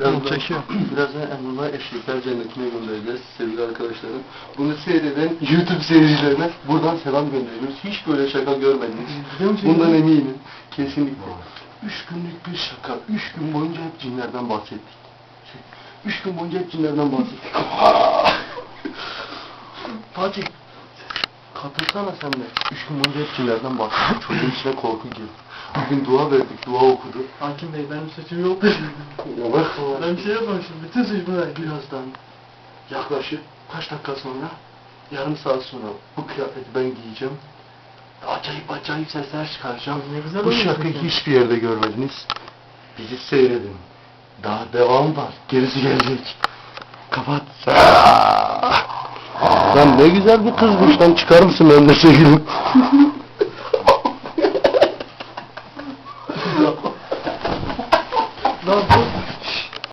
Birazdan, çekiyor. birazdan Emrullah Eşekler Cenneti'ne göndereceğiz sevgili arkadaşlarım. Bunu seyreden YouTube seyircilerine buradan selam gönderiyoruz. Hiç böyle şaka görmediniz. Bundan eminim. Kesinlikle. Üç günlük bir şaka. Üç gün boyunca hep cinlerden bahsettik. Üç gün boyunca hep cinlerden bahsettik. Fatih. Katılsana sen de. Üç gün boyunca hep cinlerden bahsettik. Çocuğun içine korku girdi. Bugün dua verdik, dua okudu. Hakim Bey benim suçum yok. Ya bak. ben bir şey yapmamışım. Bütün suç bana. Birazdan yaklaşık kaç dakika sonra yarım saat sonra bu kıyafeti ben giyeceğim. Acayip acayip sesler çıkaracağım. Ne güzel bu şarkıyı hiçbir yerde görmediniz. Bizi seyredin. Daha devam var. Gerisi gelecek. Kapat. Lan ne güzel bir kızmış lan çıkar mısın önüne sevgilim? lan bu